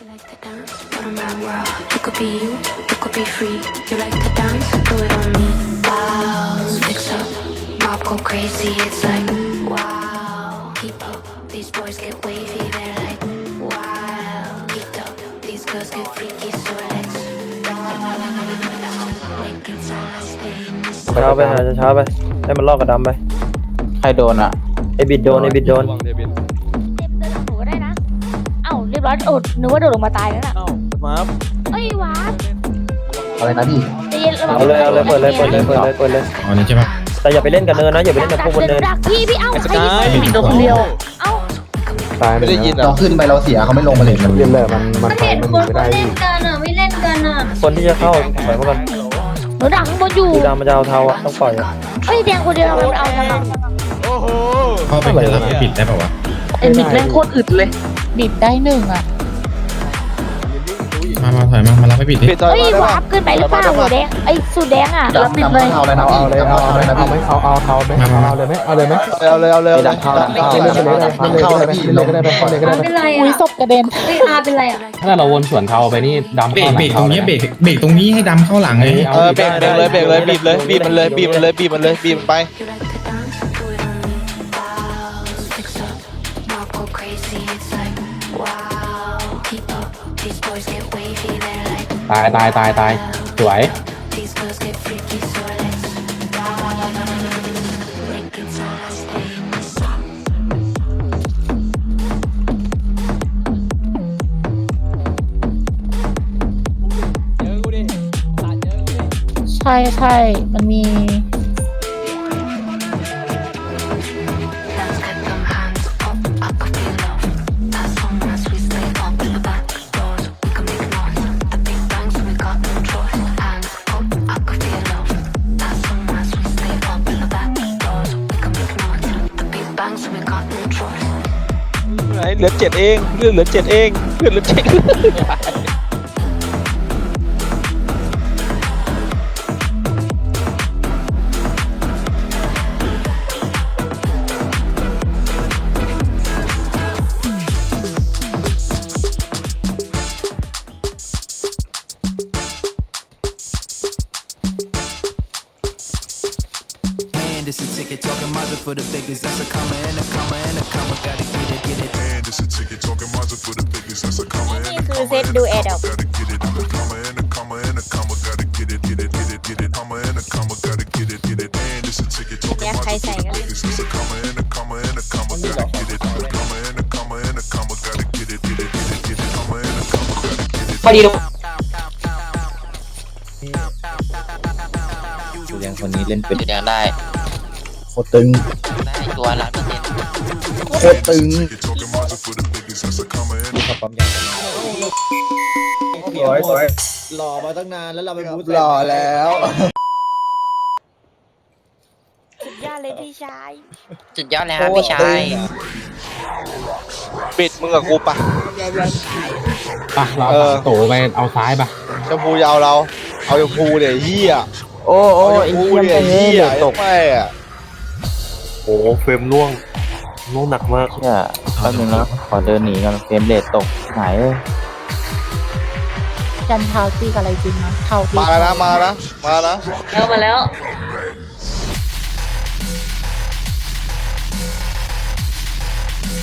You like to dance, but I'm not world. It could be you, it could be free. You like to dance, do it on me. Wow, fix up, mob go crazy. It's like wow, keep up. These boys get wavy. They're like wow, keep up. These girls get freaky, so let's. Wake inside, stay in the ช้าไปหาช้าๆไป ให้มันลอกกระดำไป ใครโดนอ่ะ ไอบิดโดนไอบิดโดน ระวังเด รียบร้อยโอดนึกว่าโดดลงมาตายแล้วน่ะเอ้ามาเอ้ยหวานอะไรนะพี่ใจเย็นระวังเอาเลยเอาเลยเปิดเลยเปิดเลยเปิดเลยเปิดเลย อ๋อนี่ใช่ปะแต่อย่าไปเล่นกับเนินนะอย่าไปเล่นกับพวกบนเดิเนินนดักพี่พี่เอ้าไอ้สใครกายยิงโดนคนเดียวเอ้าตายไม่ได้ยินเหรเราอขึ้นไปเราเสียเขาไม่ลงมาเลยมันเล่นเลยมันมันมันเห็นคนเขาเล่นกันอะไม่เล่นกันอะคนที่จะเข้าปล่อยเขากันหนูดักข้างบนอยู่ดูดำมันจะเอาเทาอะต้องปล่อยอะเอ้ยแดงคนเดียวทำไมมันเอาทำไมโอ้โหเข้าไปเจอแล้วปิดได้ป่าวะไอ้บิดแม่งโคตรอึดเลย บิดได้หนึ่งอะมามาถอยมา มารับไปปิดดิปิดจอยเอ้ยมาได้วาปะร์ปเกินไปหรือเปล่าหัวแดงไอ้ยสูตรแดงอะดำดำเข้าเลยนะพี่ดำเข้าเลยนะพี่เอาเอาเทาไหมเอาเลยไหมเอาเลยไหมเอาเลยเอาเลยเอาเลยดังเข้าดังเข้าเล่นไปเลยดำเข้าเลยพี่ลงก็ได้ไปเล่นก็ได้อาไปเป็นไรอุ้ยอะศพกระเด็นเฮ้ยอาเป็นไรอะถ้าเราวนสวนเขาไปนี่ดำเบรเข้ากหลัเบรงกตเขารงเลนี้ยเบรกเบรกตรงนี้ให้ดำเข้าหลังเลยเออเบรกเบรกเลยเบรกเลยบีบเลยบีบมันเลยบีบมันเลยบีบมันเลยบีบมันไป ตายตายตายตายสวยใช่ใช่มันมี เหลือเจ็ดเองเลือดเหลือเจ็ดเองเลือดเหลือเจ็ด And it's a ticket talking Mazda for the biggest. That's a comma and a comma and a comma. Gotta get it, get it. And it's a ticket talking Mazda for the biggest. That's a comma and a นี่คือ comma เซต and ดู a แอด comma. อ Gotta get it. I'm a comma and a comma and a comma. Gotta get it, get it, get it, get it. Comma and a comma. Gotta get it, get it. And it's a ticket talking Yeah, Mazda I for say the it. biggest. That's a comma and a comma and a comma. Gotta get it. I'm a comma and a comma and a comma. Gotta get it, get it, get it, get it. Comma and a comma. Gotta get it. พอดีดูยังคนนี้เล่นเป็นยังได้ โ คตรตึงได้ตัวละพี่เจนโคตรตึง Ticket talking Mazda for the biggest. That's a comma and a ขับปั๊มยางสวยสวยหล่อมาตั้งนานแล้วเราไปบูธหล่อแล้วสุดยอดเลยพี่ชายสุดยอดเลยครับพี่ชายปิดมึงกับกูปะปะเราเออโตไปเอาซ้ายปะชมพูยาวเรา เอาชมพูเดี๋ยวเฮียโอ้โอ้เอาชไอ้มพูเหี้ยเดี๋ยวเฮีเฮียยตกไม่อะ โอ้เฟรมล่วงล่วงหนักมากเนี่ยแป๊บนึงนะขอเดินหนีก่อนเฟรมเรทตกหายเลยจันเท้าตีกับอะไรจริงนะเท้าตีมาแล้วนะมาแล้วนะมาแล้วนะแล้วมาแล้ว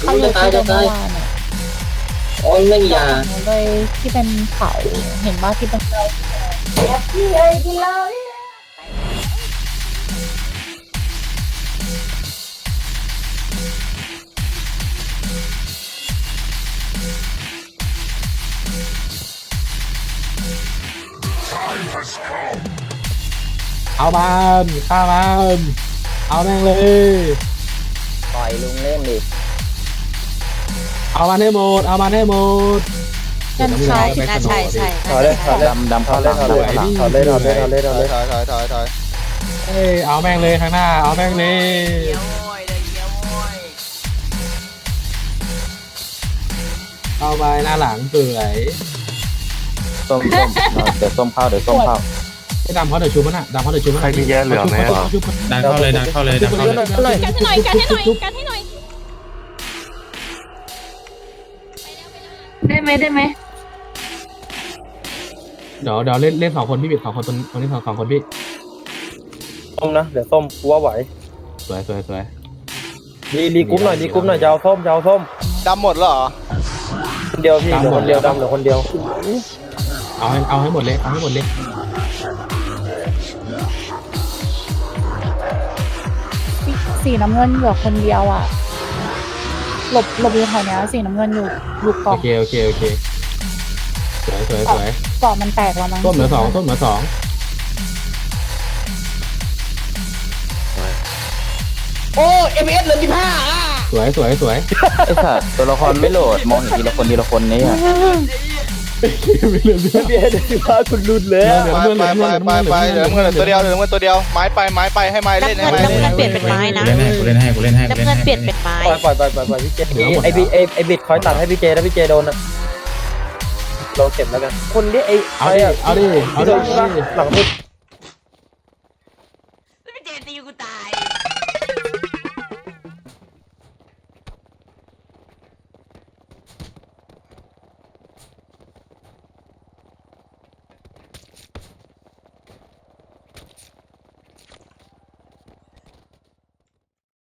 เขาเลยที่โดนเมื่อวานอะโอ้ยไม่มียาเลยที่เป็นเขาเห็นว่าที่เป็นเอามันฆ่ามันเอาแม่งเลย ปล่อยลุงเล่นดิเอามันให้หมด เอามันให้หมดจันเท้าใช่ใช่ใช่ถอดเลยถอดเลยดำดำถเข้าอดหเลลัยงถอดดำเลยเข้าหลังถอดเลยถอดเลยถอดเลยถอดเลยถอยถอยถอยถอยเอ้ยเอาแม่งเลยข้างหน้า เอาแม่งเลยเข้าไปหน้าหลังสวย ส้มส้มเดี๋ยวส้มเข้าเดี๋ยวส้มเข้าไอ้ดำเขาเดี๋ยวชุบมันอะดำเขาเดี๋ยวชุบมันใครมีแย่เหลืองไหมดันเข้าเลยดันเข้าเลยดันเข้าเลยกันให้หน่อยกันให้หน่อยกันให้หน่อยได้ไหมได้ไหมเดี๋ยวเดี๋ยวเล่นเล่นสองคนพี่บิดสองคนคนนที่สองสองคนพี่ส้มนะเดี๋ยวส้มกูว่าไหวสวยสวยสวยรีรีกรุ๊ปหน่อยรีกรุ๊ปหน่อยจะเอาส้มจะเอาส้มดำหมดเหรอคนเดียวพี่เหลือคนเดียวดำเหลือคนเดียว เอาให้เอาให้หมดเลย เอาให้หมดเลย สีน้ำเงินเหลือคนเดียวอะ หลบหลบอยู่แถวเนี้ยสีน้ำเงินอยู่อยู่กล่โอองเค โอเค โอเค สวยสวยสวยกล่องมันแตกแล้วมั้งต้มเหลือสองต้มเหลือสองโอ้เอ็มเอสเหลือสิบห้าสวยสวยสวยไอ้สัตว์ตัวละครไม่โหลด มองเห็นทีละคนทีละคนเนี่ย เหลือเหลือพี่เอ็ดสิบห้าคุณรุนเลยเหลือไปไปไปเพื่อนเหลือไปไปเหลือเงินเหลือตัวเดียวเหลือเงินตัวเดียวไม้ไปไม้ไปให้ไม้เล่นให้ไม้เล่นกูเล่นให้กูเล่นให้กูเล่นให้กูเล่นให้ปล่อยปล่อยปล่อยปล่อยปล่อยพี่เจไอพีไอไอบิดคอยตัดให้พี่เจแล้วพี่เจโดนอะเราเก็บแล้วกันคนที่ไอเอาดิเอาดิเอาดิหลังมืด